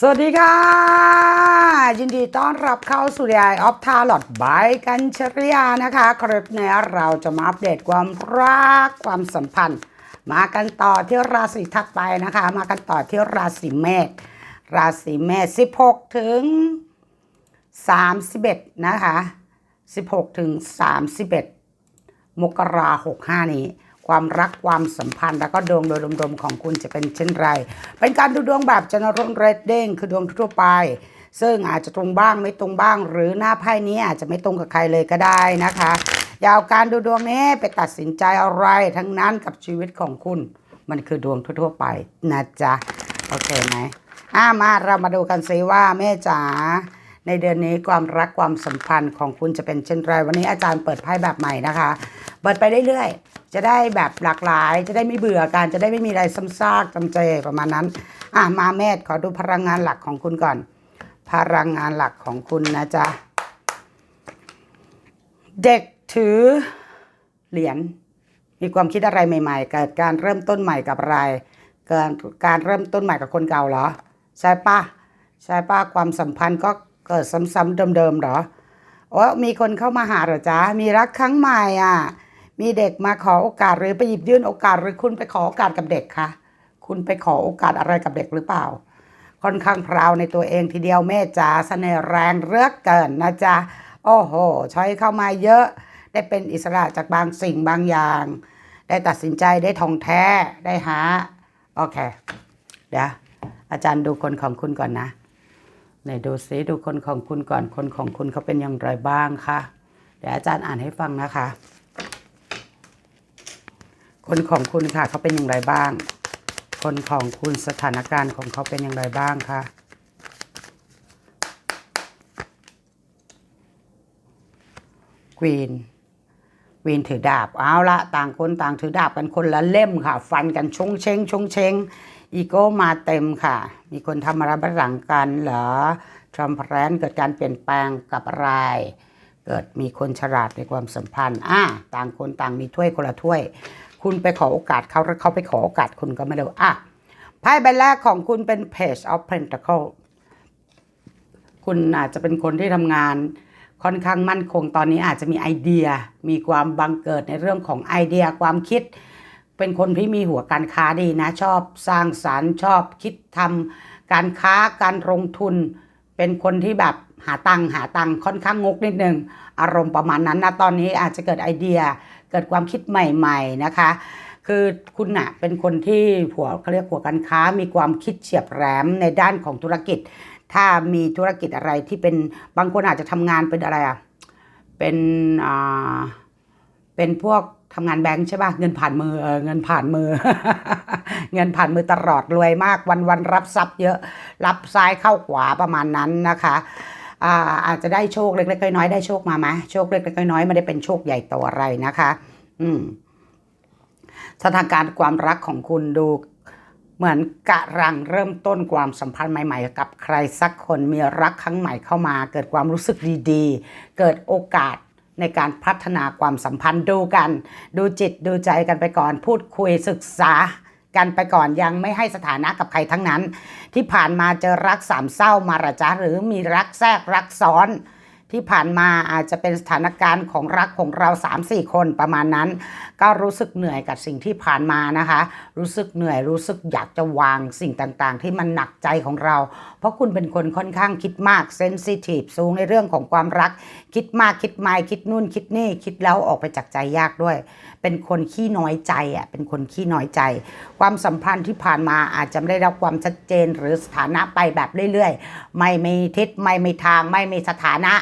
สวัสดีค่ะ ยินดีต้อนรับเข้าสู่รายออฟทาร์ลอดบายกันชริยานะคะ คลิปนี้เราจะมาอัปเดตความรักความสัมพันธ์ มากันต่อที่ราศีถัดไปนะคะ มากันต่อที่ราศีเมษราศีเมษ16 ถึง 31 นะคะ 16 ถึง 31 มกราหกห้านี้ ความรักความสัมพันธ์ แล้วก็ดวงโดยรวมๆของคุณจะเป็นเช่นไร เป็นการดูดวงแบบ general reading คือดวงทั่วไป ซึ่งอาจจะตรงบ้างไม่ตรงบ้าง หรือหน้าไพ่นี้อาจจะไม่ตรงกับใครเลยก็ได้นะคะอย่าวการดูดวงนี้ไปตัดสินใจอะไรทั้งนั้นกับชีวิตของคุณ มันคือดวงทั่วๆไปนะจ๊ะโอเคไหมอ่ามาเรามาดูกันซิว่าแม่จ๋าในเดือนนี้ความรักความสัมพันธ์ของคุณจะเป็นเช่นไรวันนี้อาจารย์เปิดไพ่แบบใหม่นะคะ เปิดไปเรื่อยๆ จะได้แบบหลากหลาย จะได้ไม่เบื่อกัน จะได้ไม่มีอะไรซ้ำซากจำเจประมาณนั้น อะ มาเมธขอดูพลังงานหลักของคุณก่อน พลังงานหลักของคุณนะจ๊ะ เด็กถือเหรียญ มีความคิดอะไรใหม่ๆ เกิดการเริ่มต้นใหม่กับอะไร เกิดการเริ่มต้นใหม่กับคนเก่าเหรอ ใช่ปะใช่ปะความสัมพันธ์ก็เกิดซ้ำๆเดิมๆเหรอว่ามีคนเข้ามาหาเหรอจ๊ะ มีรักครั้งใหม่อะ มีเด็กมาขอโอกาสหรือไปหยิบยื่นโอกาสหรือคุณไปขอโอกาสกับเด็กคะคุณไปขอโอกาสอะไรกับเด็กหรือเปล่า ค่อนข้างพราวในตัวเองทีเดียวแม่จ๋าเสน่ห์แรงเลือกเกินนะจ๊ะโอ้โหช้อยเข้ามาเยอะ ได้เป็นอิสระจากบางสิ่งบางอย่าง ได้ตัดสินใจได้ทองแท้ได้หาโอเค เดี๋ยวอาจารย์ดูคนของคุณก่อนนะไหนดูซิดูคนของคุณก่อนคนของคุณเขาเป็นอย่างไรบ้างคะเดี๋ยวอาจารย์อ่านให้ฟังนะคะ คนของคุณค่ะเขาเป็นอย่างไรบ้าง คนของคุณสถานการณ์ของเขาเป็นอย่างไรบ้างคะควีนวีนถือดาบเอาละต่างคนต่างถือดาบกันคนละเล่มค่ะ ฟันกันชงเชงชงเชงอีโก้มาเต็มค่ะ มีคนทำอะไรบ้างหลังกันเหรอทรัมป์แรนเกิดการเปลี่ยนแปลงกับอะไร เกิดมีคนฉลาดในความสัมพันธ์อะต่างคนต่างมีถ้วยคนละถ้วย คุณไปขอโอกาสเขาแล้วเขาไปขอโอกาสคุณก็ไม่ได้อะไพ่ใบแรกของคุณเป็น Page of Pentacle คุณอาจจะเป็นคนที่ทำงานค่อนข้างมั่นคงตอนนี้อาจจะมีไอเดีย มีความบังเกิดในเรื่องของไอเดียความคิด เป็นคนที่มีหัวการค้าดีนะ ชอบสร้างสารรค์ชอบคิดทำการค้าการลงทุน เป็นคนที่แบบหาตังค์หาตังค์ค่อนข้างงกนิดนึงอารมณ์ประมาณนั้นนะตอนนี้อาจจะเกิดไอเดีย เกิดความคิดใหม่ๆนะคะ คือคุณน่ะเป็นคนที่หัวเขาเรียกหัวการค้ามีความคิดเฉียบแหลมในด้านของธุรกิจ ถ้ามีธุรกิจอะไรที่เป็นบางคนอาจจะทำงานเป็นอะไรอะเป็นอ่าเป็นพวกทำงานแบงค์ใช่ป่ะเงินผ่านมือเออเงินผ่านมือ เงินผ่านมือตลอดรวยมากวันวันรับทรัพย์เยอะ รับซ้ายเข้าขวาประมาณนั้นนะคะ อาอาจจะได้โชคเล็กๆน้อยๆได้โชคมาไหมโชคเล็กๆน้อยๆไม่ได้เป็นโชคใหญ่โตอะไรนะคะ อืมสถานการณ์ความรักของคุณดูเหมือนกะรังเริ่มต้นความสัมพันธ์ใหม่ ๆ กับใครสักคนมีรักครั้งใหม่เข้ามา เกิดความรู้สึกดีๆ เกิดโอกาสในการพัฒนาความสัมพันธ์ดูกัน ดูจิตดูใจกันไปก่อนพูดคุยศึกษา กันไปก่อนยังไม่ให้สถานะกับใครทั้งนั้น ที่ผ่านมาเจอรักสามเศร้ามาระจ้าหรือมีรักแทรกรักซ้อน ที่ผ่านมาอาจจะเป็นสถานการณ์ของรักของเรา 3-4 คนประมาณนั้น ก็รู้สึกเหนื่อยกับสิ่งที่ผ่านมานะคะ รู้สึกเหนื่อยรู้สึกอยากจะวางสิ่งต่างๆ ที่มันหนักใจของเรา เพราะคุณเป็นคนค่อนข้างคิดมากเซนซิทีฟสูงในเรื่องของความรัก คิดมากคิดไม่คิดนู่นคิดนี่คิดแล้วออกไปจากใจยากด้วย เป็นคนขี้น้อยใจอะเป็นคนขี้น้อยใจ ความสัมพันธ์ที่ผ่านมาอาจจะไม่ได้รับความชัดเจนหรือสถานะไปแบบเรื่อยๆ ไม่มีทิศไม่มีทางไม่มีสถานะ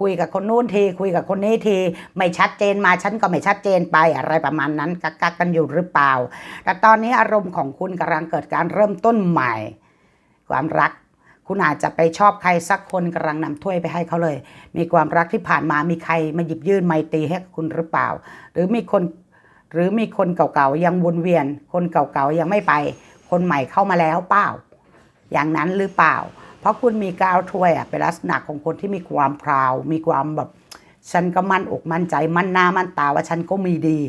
คุยกับคนนู้นทีคุยกับคนนี้ทีไม่ชัดเจนมาฉันก็ไม่ชัดเจนไปอะไรประมาณนั้นกักกักกันอยู่หรือเปล่า แต่ตอนนี้อารมณ์ของคุณกำลังเกิดการเริ่มต้นใหม่ ความรัก คุณอาจจะไปชอบใครสักคนกำลังนำถ้วยไปให้เขาเลย มีความรักที่ผ่านมามีใครมาหยิบยื่นไมตีให้คุณหรือเปล่า หรือมีคน หรือมีคนเก่าๆยังวนเวียน คนเก่าๆยังไม่ไป คนใหม่เข้ามาแล้วเปล่า อย่างนั้นหรือเปล่า เพราะคุณมีกาวถ้วยอะเป็นลักษณะของคนที่มีความพราว มีความแบบฉันก็มั่นอกมั่นใจมั่นหน้ามั่นตาว่าฉันก็มีดี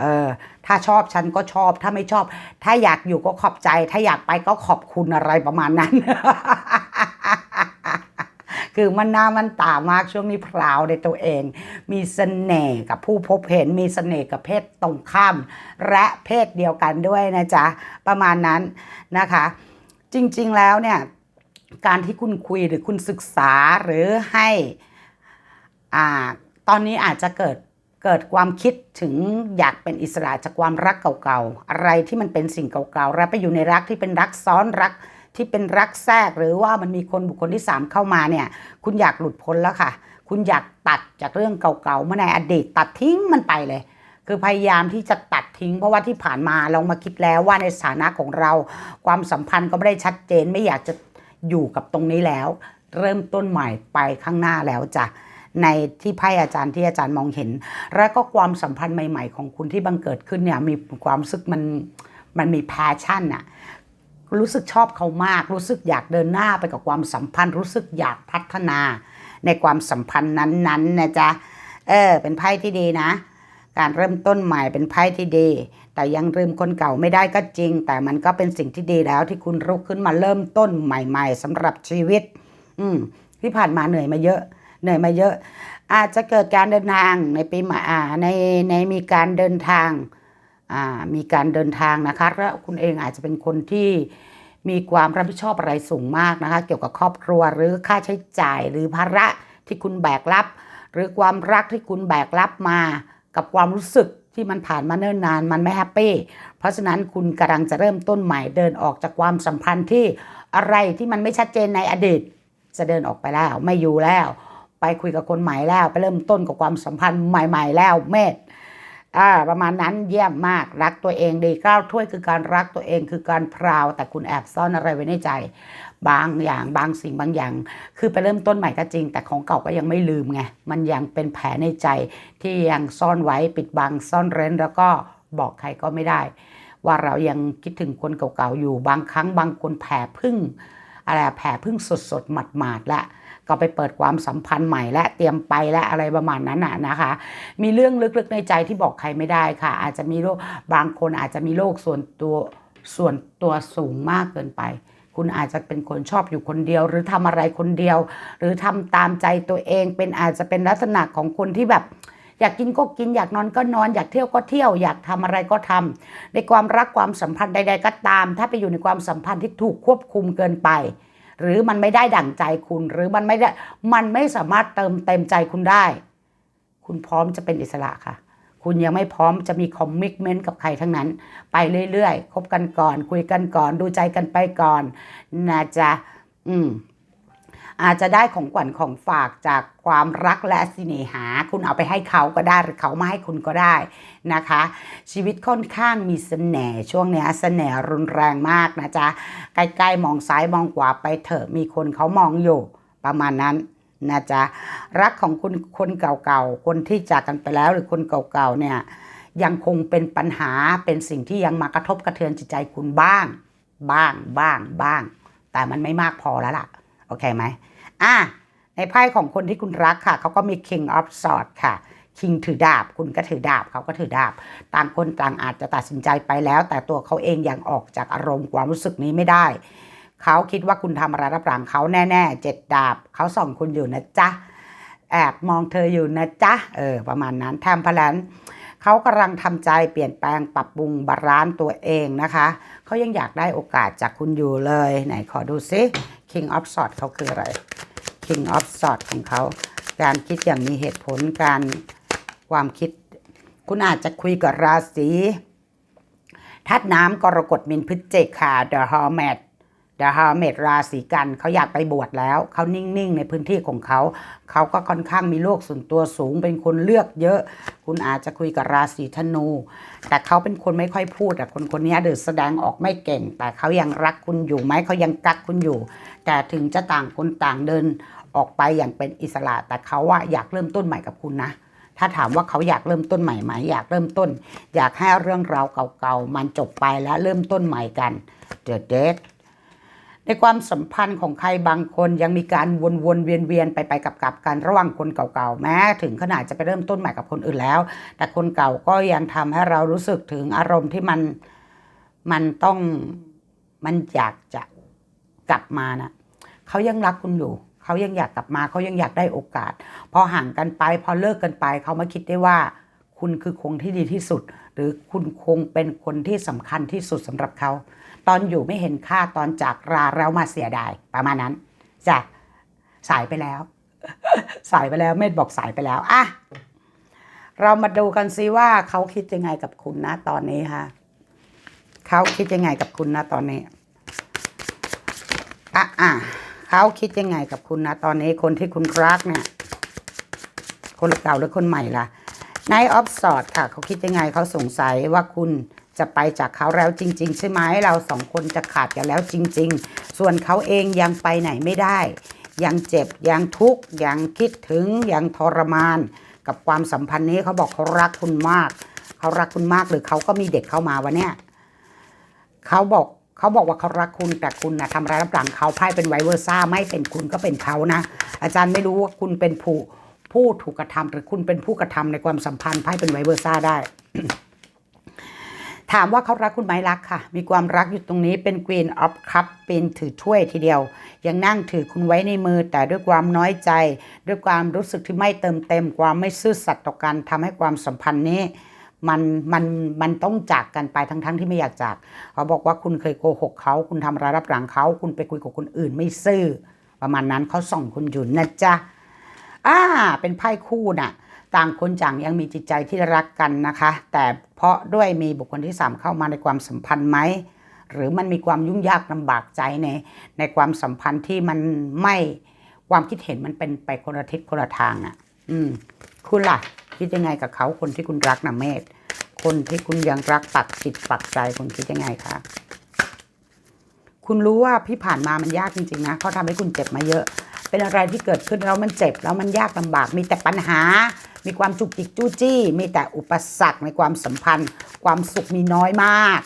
เออถ้าชอบฉันก็ชอบ ถ้าไม่ชอบ ถ้าอยากอยู่ก็ขอบใจ ถ้าอยากไปก็ขอบคุณอะไรประมาณนั้น คือมันหน้ามันตามากช่วงนี้พราวในตัวเอง มีเสน่ห์กับผู้พบเห็นมีเสน่ห์กับเพศตรงข้าม และเพศเดียวกันด้วยนะจ๊ะ ประมาณนั้นนะคะ จริงๆแล้วเนี่ยการที่คุณคุยหรือคุณศึกษาหรือให้อ่าตอนนี้อาจจะเกิดเกิดความคิดถึงอยากเป็นอิสระจากความรักเก่าๆ อะไรที่มันเป็นสิ่งเก่าๆ แล้วไปอยู่ในรักที่เป็นรักซ้อนรัก ที่เป็นรักแทรกหรือว่ามันมีคนบุคคลที่สามเข้ามาเนี่ย คุณอยากหลุดพ้นแล้วค่ะ คุณอยากตัดจากเรื่องเก่าๆเมื่อในอดีตตัดทิ้งมันไปเลย คือพยายามที่จะตัดทิ้ง เพราะว่าที่ผ่านมาลองมาคิดแล้วว่าในสถานะของเรา ความสัมพันธ์ก็ไม่ได้ชัดเจนไม่อยากจะอยู่กับตรงนี้แล้ว เริ่มต้นใหม่ไปข้างหน้าแล้วจ้ะในที่ไพ่อาจารย์ที่อาจารย์มองเห็น แล้วก็ความสัมพันธ์ใหม่ ๆ ของคุณที่บังเกิดขึ้นเนี่ยมีความรู้สึกมันมันมีแพชชั่นอะ รู้สึกชอบเขามาก รู้สึกอยากเดินหน้าไปกับความสัมพันธ์ รู้สึกอยากพัฒนา ในความสัมพันธ์นั้นๆนะจ๊ะเออ เป็นไพ่ที่ดีนะ การเริ่มต้นใหม่เป็นไพ่ที่ดี แต่ยังลืมคนเก่าไม่ได้ก็จริง แต่มันก็เป็นสิ่งที่ดีแล้วที่คุณรุกขึ้นมาเริ่มต้นใหม่ ๆสำหรับชีวิต อืมที่ผ่านมาเหนื่อยมาเยอะเหนื่อยมาเยอะ อาจจะเกิดการเดินทางในปีใหม่ในในมีการเดินทาง มีการเดินทางนะคะ แล้วคุณเองอาจจะเป็นคนที่มีความรับผิดชอบอะไรสูงมากนะคะ เกี่ยวกับครอบครัวหรือค่าใช้จ่ายหรือภาระที่คุณแบกรับ หรือความรักที่คุณแบกรับมา กับความรู้สึกที่มันผ่านมาเนิ่นนานมันไม่แฮปปี้เพราะฉะนั้นคุณกำลังจะเริ่มต้นใหม่เดินออกจากความสัมพันธ์ที่อะไรที่มันไม่ชัดเจนในอดีต จะเดินออกไปแล้วไม่อยู่แล้ว ไปคุยกับคนใหม่แล้ว ไปเริ่มต้นกับความสัมพันธ์ใหม่ ๆ แล้วเมธ อ่าประมาณนั้นเยี่ยมมากรักตัวเองดีก้าวถ้วยคือการรักตัวเองคือการพราว แต่คุณแอบซ่อนอะไรไว้ในใจ บางอย่างบางสิ่งบางอย่าง คือไปเริ่มต้นใหม่ก็จริง แต่ของเก่าก็ยังไม่ลืมไงมันยังเป็นแผลในใจที่ยังซ่อนไว้ปิดบังซ่อนเร้นแล้วก็บอกใครก็ไม่ได้ ว่าเรายังคิดถึงคนเก่าๆอยู่บางครั้งบางคนแผลพึ่งอะไรแผลพึ่งสดๆหมาดๆและ ก็ไปเปิดความสัมพันธ์ใหม่และเตรียมไปและอะไรประมาณนั้นน่ะนะคะ มีเรื่องลึกๆในใจที่บอกใครไม่ได้ค่ะ อาจจะมีโรคบางคนอาจจะมีโรคส่วนตัวส่วนตัวสูงมากเกินไป คุณอาจจะเป็นคนชอบอยู่คนเดียว หรือทำอะไรคนเดียว หรือทำตามใจตัวเองเป็นอาจจะเป็นลักษณะของคนที่แบบอยากกินก็กินอยากนอนก็นอนอยากเที่ยวก็เที่ยวอยากทำอะไรก็ทำในความรักความสัมพันธ์ใด ๆ ก็ตาม ถ้าไปอยู่ในความสัมพันธ์ที่ถูกควบคุมเกินไป หรือมันไม่ได้ดั่งใจคุณ หรือมันไม่ได้มันไม่สามารถเติมเต็มใจคุณได้ คุณพร้อมจะเป็นอิสระค่ะ คุณยังไม่พร้อมจะมีคอมมิชเมนต์กับใครทั้งนั้น ไปเรื่อยๆคบกันก่อน คุยกันก่อน ดูใจกันไปก่อนนะจ๊ะอืม อาจจะได้ของขวัญของฝากจากความรักและสิเนหา คุณเอาไปให้เขาก็ได้หรือเขามาให้คุณก็ได้นะคะ ชีวิตค่อนข้างมีเสน่ห์ช่วงเนี้ยเสน่ห์รุนแรงมากนะจ๊ะใกล้ๆมองซ้ายมองขวาไปเถอะมีคนเขามองอยู่ประมาณนั้นนะจ๊ะรักของคุณคนเก่าๆคนที่จากกันไปแล้วหรือคนเก่าๆเนี่ยยังคงเป็นปัญหาเป็นสิ่งที่ยังมากระทบกระเทือนจิตใจคุณบ้าง บ้างบ้างบ้าง แต่มันไม่มากพอแล้วล่ะ โอเคไหมอะในไพ่ของคนที่คุณรักค่ะเขาก็มี King of Swords ค่ะ King ถือดาบ คุณก็ถือดาบเขาก็ถือดาบ ต่างคนต่างอาจจะตัดสินใจไปแล้ว แต่ตัวเขาเองยังออกจากอารมณ์ความรู้สึกนี้ไม่ได้ เขาคิดว่าคุณทำอะไรรับหลังเขาแน่ๆเจ็ดดาบ เขาส่องคุณอยู่นะจ๊ะ แอบมองเธออยู่นะจ๊ะ เออ ประมาณนั้นทำพลันเขากำลังทำใจเปลี่ยนแปลงปรับปรุงบาลานตัวเองนะคะ เขายังอยากได้โอกาสจากคุณอยู่เลย ไหนขอดูซิ King of Swords เขาคืออะไร King of Swords ของเขา การคิดอย่างมีเหตุผลการความคิด คุณอาจจะคุยกับราศีธาตุน้ำกรกฎมินพฤศจิกค่ะ The Hermit The Hermit ราศีกันเขาอยากไปบวชแล้ว เขานิ่ง ๆ ในพื้นที่ของเขา เขาก็ค่อนข้างมีโลกส่วนตัวสูง เป็นคนเลือกเยอะ คุณอาจจะคุยกับราศีธนู แต่เขาเป็นคนไม่ค่อยพูดอะคนคนนี้เดือดแสดงออกไม่เก่ง แต่เขายังรักคุณอยู่ไหมเขายังกักคุณอยู่ แต่ถึงจะต่างคนต่างเดินออกไปอย่างเป็นอิสระ แต่เขาว่าอยากเริ่มต้นใหม่กับคุณนะถ้าถามว่าเขาอยากเริ่มต้นใหม่ไหมอยากเริ่มต้น อยากให้เรื่องราวเก่าๆมันจบไปแล้วเริ่มต้นใหม่กัน The Dead ในความสัมพันธ์ของใครบางคนยังมีการวนๆเวียนๆไปไปกับกับกันระหว่างคนเก่าๆแม้ถึงขนาดจะไปเริ่มต้นใหม่กับคนอื่นแล้ว แต่คนเก่าก็ยังทำให้เรารู้สึกถึงอารมณ์ที่มันมันต้องมันอยากจะกลับมานะเขายังรักคุณอยู่เขายังอยากกลับมาเขายังอยากได้โอกาส พอห่างกันไป พอเลิกกันไปเขามาคิดได้ว่า คุณคือคงที่ดีที่สุด หรือคุณคงเป็นคนที่สำคัญที่สุดสำหรับเขา ตอนอยู่ไม่เห็นค่าตอนจากราแล้วมาเสียดายประมาณนั้นจ้ะสายไปแล้ว สายไปแล้วเมธบอกสายไปแล้วอะเรามาดูกันซิว่าเขาคิดยังไงกับคุณนะตอนนี้ฮะเขาคิดยังไงกับคุณนะตอนนี้อะอะเขาคิดยังไงกับคุณนะตอนนี้คนที่คุณรักเนี่ย คนเก่าหรือคนใหม่ล่ะนายออฟสอดค่ะ เขาคิดยังไงเขาสงสัยว่าคุณ จะไปจากเขาแล้วจริง ๆ ใช่ไหมเราสองคนจะขาดกันแล้วจริง ๆ ส่วนเขาเองยังไปไหนไม่ได้ ยังเจ็บยังทุกข์ยังคิดถึงยังทรมาน กับความสัมพันธ์นี้เขาบอกเขารักคุณมาก เขารักคุณมากหรือเขาก็มีเด็กเข้ามาวะเนี่ยเขาบอกเขาบอกว่าเขารักคุณแต่คุณนะทำร้ายรับหลังเขาไพ่เป็นไวเวอร์ซ่าไม่เป็นคุณก็เป็นเขานะ อาจารย์ไม่รู้ว่าคุณเป็นผู้ผู้ถูกกระทำหรือคุณเป็นผู้กระทำในความสัมพันธ์ไพ่เป็นไวเวอร์ซ่าได้ ถามว่าเขารักคุณไหมรักค่ะ มีความรักอยู่ตรงนี้เป็น Queen of Cup เป็นถือถ้วยทีเดียว ยังนั่งถือคุณไว้ในมือ แต่ด้วยความน้อยใจ ด้วยความรู้สึกที่ไม่เติมเต็ม ความไม่ซื่อสัตย์ต่อกันทำให้ความสัมพันธ์นี้มันมันมันต้องจากกันไปทั้งทั้งๆที่ไม่อยากจาก เขาบอกว่าคุณเคยโกหกเขาคุณทำร้ายรับหลังเขา คุณไปคุยกับคนอื่นไม่ซื่อ ประมาณนั้นเขาส่องคุณอยู่นะจ๊ะอ่าเป็นไพ่คู่น่ะ ต่างคนต่างยังมีจิตใจที่รักกันนะคะ แต่เพราะด้วยมีบุคคลที่สามเข้ามาในความสัมพันธ์ไหมหรือมันมีความยุ่งยากลำบากใจในในความสัมพันธ์ที่มันไม่ความคิดเห็นมันเป็นไปคนละทิศคนละทางอะ อืม คุณล่ะ คิดยังไงกับเขาคนที่คุณรักนะเมธคนที่คุณยังรักปักจิตปักใจคุณคิดยังไงคะคุณรู้ว่าพี่ผ่านมามันยากจริงๆนะเขาทำให้คุณเจ็บมาเยอะ เป็นอะไรที่เกิดขึ้นแล้วมันเจ็บแล้วมันยากลำบากมีแต่ปัญหา มีความจุกจิกจู้จี้ มีแต่อุปสรรคในความสัมพันธ์ ความสุขมีน้อยมาก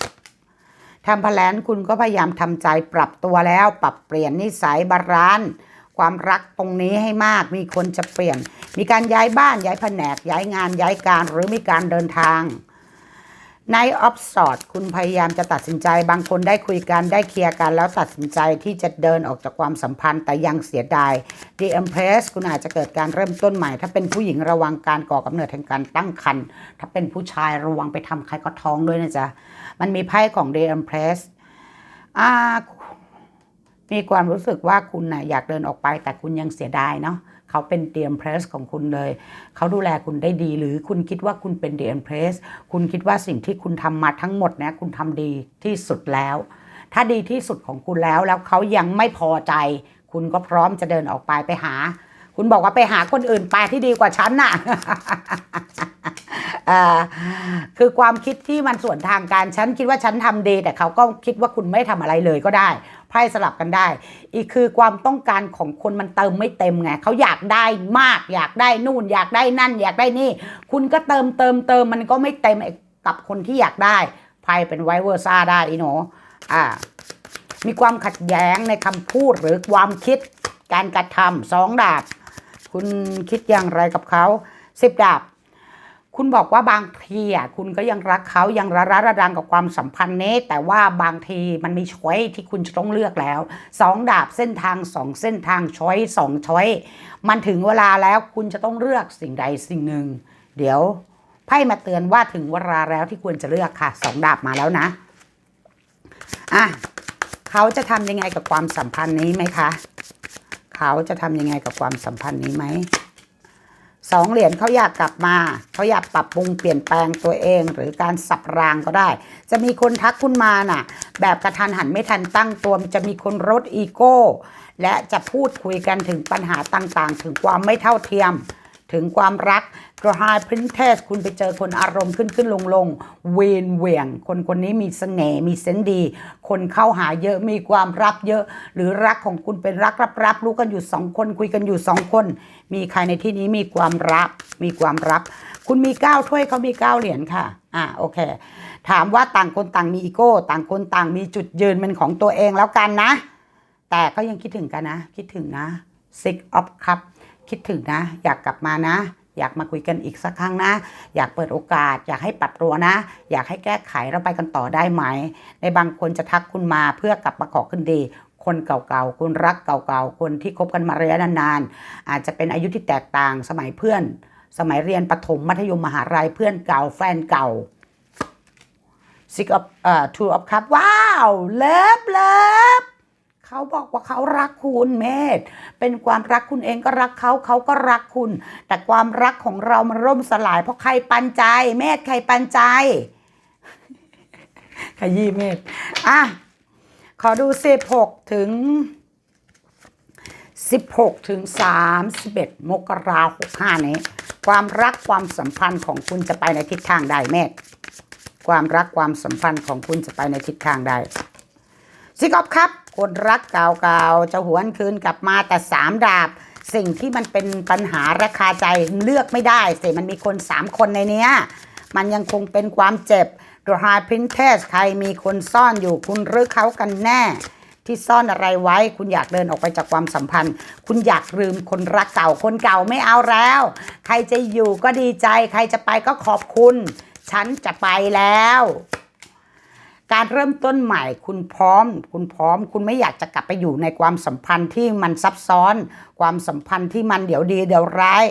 ทำแผลนคุณก็พยายามทำใจปรับตัวแล้ว ปรับเปลี่ยนนิสัยบาลานซ์ความรักตรงนี้ให้มาก มีคนจะเปลี่ยน มีการย้ายบ้านย้ายแผนกย้ายงานย้ายการหรือมีการเดินทาง ในออฟสอดคุณพยายามจะตัดสินใจ บางคนได้คุยกันได้เคลียร์กัน แล้วตัดสินใจที่จะเดินออกจากความสัมพันธ์แต่ยังเสียดาย The Empress คุณอาจจะเกิดการเริ่มต้นใหม่ ถ้าเป็นผู้หญิงระวังการก่อกำเนิดแห่งการตั้งครรภ์ถ้าเป็นผู้ชายระวังไปทำใครก็ท้องด้วยนะจ๊ะ มันมีไพ่ของ The Empress อ่ามีความรู้สึกว่าคุณนะ่ะอยากเดินออกไปแต่คุณยังเสียดายเนาะ เขาเป็นเดียมเพรสของคุณเลย เขาดูแลคุณได้ดี หรือคุณคิดว่าคุณเป็นเดียมเพรสคุณคิดว่าสิ่งที่คุณทำมาทั้งหมดเนี่ยคุณทำดีที่สุดแล้ว ถ้าดีที่สุดของคุณแล้วแล้วเขายังไม่พอใจ คุณก็พร้อมจะเดินออกไปไปหา คุณบอกว่าไปหาคนอื่นไปที่ดีกว่าฉันน่ะคือความคิดที่มันส่วนทางการฉันคิดว่าฉันทำดี แต่เขาก็คิดว่าคุณไม่ทำอะไรเลยก็ได้ไพ่สลับกันได้ อีกคือความต้องการของคนมันเติมไม่เต็มไงเขาอยากได้มาก อยากได้นู่น อยากได้นั่น อยากได้นี่ คุณก็เติมเติมเติมมันก็ไม่เต็มกับคนที่อยากได้ไพ่เป็นไวเวอร์ซ่าได้อีโนอ่ามีความขัดแย้งในคำพูดหรือความคิดการกระทำสองดาบ คุณคิดอย่างไรกับเขาสิบดาบ คุณบอกว่าบางทีอะคุณก็ยังรักเขายังระระระดังกับความสัมพันธ์นี้แต่ว่าบางทีมันมีช้อยที่คุณจะต้องเลือกแล้วสองดาบเส้นทางสองเส้นทางช้อยสองช้อยมันถึงเวลาแล้วคุณจะต้องเลือกสิ่งใดสิ่งหนึ่ง เดี๋ยวไพ่มาเตือนว่าถึงเวลาแล้วที่ควรจะเลือกค่ะสองดาบมาแล้วนะอะเขาจะทำยังไงกับความสัมพันธ์นี้ไหมคะ เขาจะทำยังไงกับความสัมพันธ์นี้ไหมสองเหรียญเขาอยากกลับมา เขาอยากปรับปรุงเปลี่ยนแปลงตัวเอง หรือการสับรางก็ได้ จะมีคนทักคุณมาน่ะ แบบกระทันหันไม่ทันตั้งตัวจะมีคนลดอีโก้ และจะพูดคุยกันถึงปัญหาต่างๆ ถึงความไม่เท่าเทียม ถึงความรักกระหายพรินเทสคุณไปเจอคนอารมณ์ขึ้นขึ้นลงลงเวนเหวี่ยง คนคนนี้มีเสน่ห์มีเซนดี คนเข้าหาเยอะมีความรับเยอะ หรือรักของคุณเป็นรักรับรับรู้กันอยู่สองคนคุยกันอยู่สองคน มีใครในที่นี้มีความรับมีความรับคุณมีเก้าถ้วยเขามีเก้าเหรียญค่ะอ่าโอเค ถามว่าต่างคนต่างมีอีโก้ ต่างคนต่างมีจุดยืนเป็นของตัวเองแล้วกันนะ แต่ก็ยังคิดถึงกันนะ คิดถึงนะ six of cup คิดถึงนะ อยากกลับมานะ อยากมาคุยกันอีกสักครั้งนะ อยากเปิดโอกาส อยากให้ปรับตัวนะ อยากให้แก้ไขแล้วไปกันต่อได้ไหม ในบางคนจะทักคุณมาเพื่อกลับมาขอขึ้นดี คนเก่าๆ คนรักเก่าๆ คนที่คบกันมาระยะนานๆ อาจจะเป็นอายุที่แตกต่างสมัยเพื่อน สมัยเรียนประถมมัธยมมหาลัยเพื่อนเก่าแฟนเก่า Six of เอ่อ Two of Cup ว้าว เลิฟเลิฟ เขาบอกว่าเขารักคุณเมธเป็นความรักคุณเองก็รักเขาเขาก็รักคุณ แต่ความรักของเรามันร่มสลายเพราะใครปันใจ เมธใครปันใจขยี้เมธอะขอดู16ถึง16ถึง31มสิบเอ็ดมกราคม65นี้ ความรักความสัมพันธ์ของคุณจะไปในทิศทางใดเมธความรักความสัมพันธ์ของคุณจะไปในทิศทางใด ซิกอฟครับ คนรักเก่าๆจะหวนคืนกลับมาแต่สามดาบ สิ่งที่มันเป็นปัญหาราคาใจเลือกไม่ได้สิมันมีคนสามคนในเนี้ยมันยังคงเป็นความเจ็บ The High Princess ใครมีคนซ่อนอยู่คุณหรือเขากันแน่ ที่ซ่อนอะไรไว้ คุณอยากเดินออกไปจากความสัมพันธ์ คุณอยากลืมคนรักเก่าคนเก่าไม่เอาแล้ว ใครจะอยู่ก็ดีใจ ใครจะไปก็ขอบคุณ ฉันจะไปแล้ว การเริ่มต้นใหม่คุณพร้อม คุณพร้อม คุณไม่อยากจะกลับไปอยู่ในความสัมพันธ์ที่มันซับซ้อน ความสัมพันธ์ที่มันเดี๋ยวดีเดี๋ยวร้าย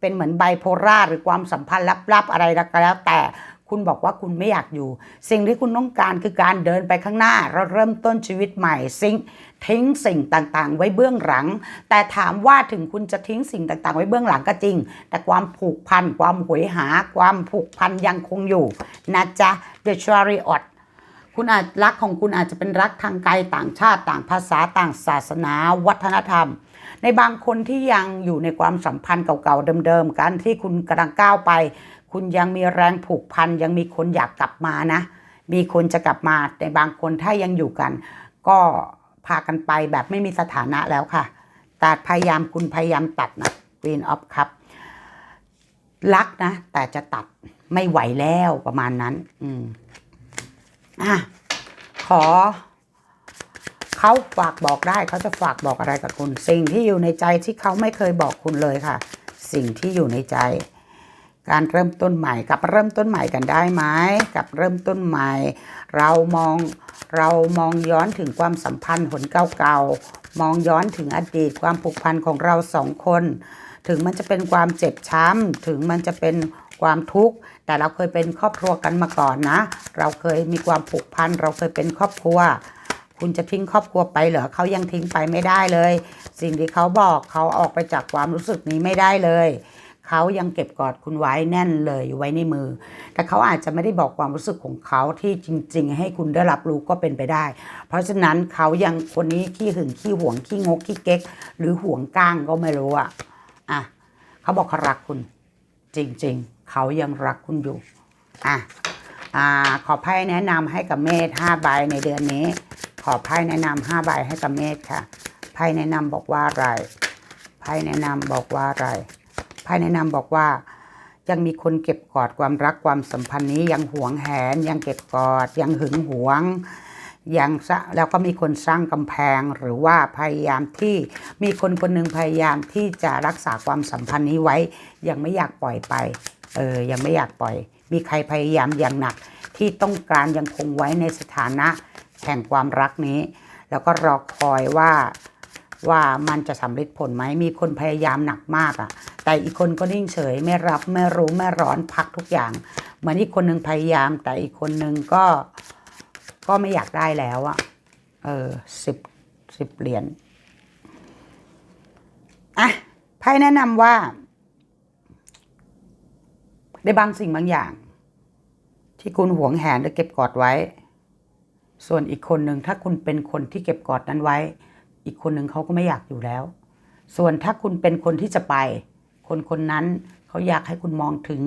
เป็นเหมือนไบโพล่าหรือความสัมพันธ์ลับๆอะไรก็แล้วแต่คุณบอกว่าคุณไม่อยากอยู่ สิ่งที่คุณต้องการคือการเดินไปข้างหน้า เราเริ่มต้นชีวิตใหม่สิ่งทิ้งสิ่งต่างๆ ไว้เบื้องหลัง แต่ถามว่าถึงคุณจะทิ้งสิ่งต่างๆ ไว้เบื้องหลังก็จริง แต่ความผูกพัน ความหวยหา ความผูกพันยังคงอยู่นะจ๊ะ The Chariot คุณอาจรักของคุณอาจจะเป็นรักทางไกลต่างชาติต่างภาษาต่างศาสนา วัฒนธรรม ในบางคนที่ยังอยู่ในความสัมพันธ์เก่าๆเดิมๆกันที่คุณกำลังก้าวไป คุณยังมีแรงผูกพันยังมีคนอยากกลับมานะ มีคนจะกลับมาในบางคนถ้ายังอยู่กัน ก็พากันไปแบบไม่มีสถานะแล้วค่ะแต่พยายามคุณพยายามตัดนะ Queen of Cup รักนะ แต่จะตัดไม่ไหวแล้วประมาณนั้น อืม อะขอเขาฝากบอกได้เขาจะฝากบอกอะไรกับคุณ สิ่งที่อยู่ในใจที่เขาไม่เคยบอกคุณเลยค่ะ สิ่งที่อยู่ในใจ การเริ่มต้นใหม่กับเริ่มต้นใหม่กันได้ไหมกับเริ่มต้นใหม่ เรามองเรามองย้อนถึงความสัมพันธ์หนเก่าๆมองย้อนถึงอดีตความผูกพันของเราสองคน ถึงมันจะเป็นความเจ็บช้ำถึงมันจะเป็นความทุกข์แต่เราเคยเป็นครอบครัวกันมาก่อนนะ เราเคยมีความผูกพันเราเคยเป็นครอบครัว คุณจะทิ้งครอบครัวไปเหรอเขายังทิ้งไปไม่ได้เลย สิ่งที่เขาบอกเขาออกไปจากความรู้สึกนี้ไม่ได้เลยเขายังเก็บกอดคุณไว้แน่นเลยไว้ในมือ แต่เขาอาจจะไม่ได้บอกความรู้สึกของเขาที่จริง ๆ ให้คุณได้รับรู้ก็เป็นไปได้ เพราะฉะนั้นเขายังคนนี้ขี้หึงขี้หวงขี้งกขี้เก๊ก หรือห่วงก้างก็ไม่รู้อะ อะเขาบอกเขารักคุณ จริง ๆ เขายังรักคุณอยู่อะอ่าขอไพ่แนะนำให้กับเมธห้าใบในเดือนนี้ ขอไพ่แนะนำห้าใบให้กับเมธค่ะไพ่แนะนำบอกว่าอะไรไพ่แนะนำบอกว่าอะไรไพ่แนะนำบอกว่ายังมีคนเก็บกอดความรักความสัมพันธ์นี้ยังหวงแหนยังเก็บกอดยังหึงหวง ยังสะแล้วก็มีคนสร้างกำแพงหรือว่าพยายามที่มีคนคนหนึ่งพยายามที่จะรักษาความสัมพันธ์นี้ไว้ ยังไม่อยากปล่อยไปเออยังไม่อยากปล่อย มีใครพยายามอย่างหนัก ที่ต้องการยังคงไว้ในสถานะแห่งความรักนี้ แล้วก็รอคอยว่าว่ามันจะสำเร็จผลไหมมีคนพยายามหนักมากอะ่ะ แต่อีกคนก็นิ่งเฉย ไม่รับไม่รู้ไม่ร้อนพักทุกอย่าง เหมือนอีกคนหนึ่งพยายาม แต่อีกคนหนึ่งก็ ก็ไม่อยากได้แล้วอะเออสิบสิบเหรียญอะไพ่แนะนำว่าในบางสิ่งบางอย่าง ที่คุณหวงแหนหรือเก็บกอดไว้ ส่วนอีกคนหนึ่งถ้าคุณเป็นคนที่เก็บกอดนั้นไว้ อีกคนหนึ่งเขาก็ไม่อยากอยู่แล้ว ส่วนถ้าคุณเป็นคนที่จะไป คนคนนั้นเขาอยากให้คุณมองถึง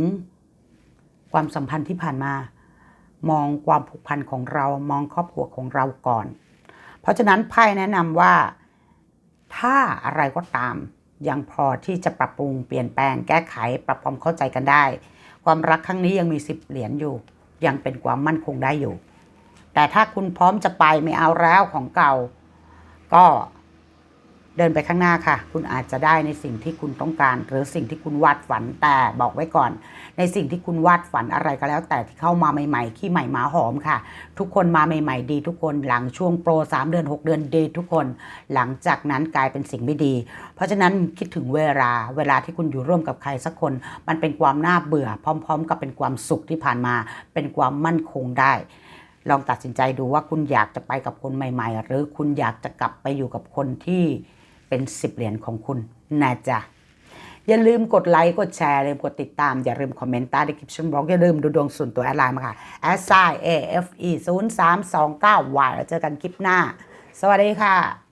ความสัมพันธ์ที่ผ่านมา มองความผูกพันของเรามองครอบครัวของเราก่อน เพราะฉะนั้นไพ่แนะนำว่า ถ้าอะไรก็ตาม ยังพอที่จะปรับปรุงเปลี่ยนแปลงแก้ไขปรับความเข้าใจกันได้ ความรักครั้งนี้ยังมีสิบเหรียญอยู่ ยังเป็นความมั่นคงได้อยู่ แต่ถ้าคุณพร้อมจะไปไม่เอาแล้วของเก่า ก็ เดินไปข้างหน้าค่ะ คุณอาจจะได้ในสิ่งที่คุณต้องการ หรือสิ่งที่คุณวาดฝันแต่บอกไว้ก่อน ในสิ่งที่คุณวาดฝันอะไรก็แล้ว แต่ที่เข้ามาใหม่ๆขี้ใหม่หมาหอมค่ะ ทุกคนมาใหม่ ๆ ดีทุกคนหลังช่วงโปร 3 เดือน 6 เดือนดีทุกคน หลังจากนั้นกลายเป็นสิ่งไม่ดี เพราะฉะนั้นคิดถึงเวลาเวลาที่คุณอยู่ร่วมกับใครสักคน มันเป็นความน่าเบื่อ พร้อม ๆ กับเป็นความสุขที่ผ่านมา เป็นความมั่นคงได้ลองตัดสินใจดูว่าคุณอยากจะไปกับคนใหม่ ๆ หรือคุณอยากจะกลับไปอยู่กับคนที่ เป็นสิบเหรียญของคุณนะจ๊ะอย่าลืมกดไลค์ กดแชร์อย่าลืมกดติดตาม อย่าลืมคอมเมนต์ใต้ดีคลิปชั่นบล็อก อย่าลืมดูดวงส่วนตัวแอดไลน์มาค่ะ s i a f e 0 3 2 9 y แล้วเจอกันคลิปหน้า สวัสดีค่ะ